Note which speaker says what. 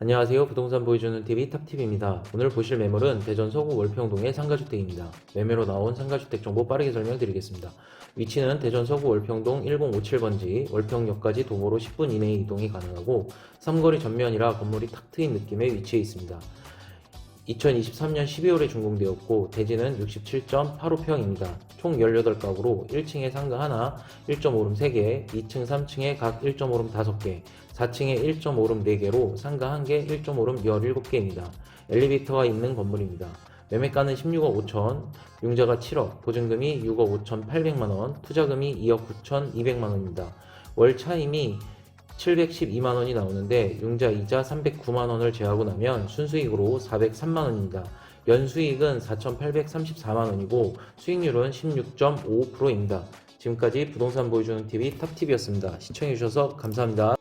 Speaker 1: 안녕하세요. 부동산 보여주는 TV 탑TV입니다. 오늘 보실 매물은 대전 서구 월평동의 상가주택입니다. 매매로 나온 상가주택 정보 빠르게 설명드리겠습니다. 위치는 대전 서구 월평동 1057번지 월평역까지 도보로 10분 이내에 이동이 가능하고 삼거리 전면이라 건물이 탁 트인 느낌에 위치해 있습니다. 2023년 12월에 준공되었고 대지는 67.85평입니다. 총 18가구로 1층에 상가 하나, 1.5룸 3개, 2층, 3층에 각 1.5룸 5개, 4층에 1.5룸 4개로 상가 1개, 1.5룸 17개입니다. 엘리베이터가 있는 건물입니다. 매매가는 16억 5천, 융자가 7억, 보증금이 6억 5천 8백만원, 투자금이 2억 9천 2백만원입니다. 월 차임이 712만 원이 나오는데 융자 이자 309만 원을 제하고 나면 순수익으로 403만 원입니다. 연수익은 4,834만 원이고 수익률은 16.5%입니다. 지금까지 부동산 보여주는 TV 탑TV였습니다. 시청해주셔서 감사합니다.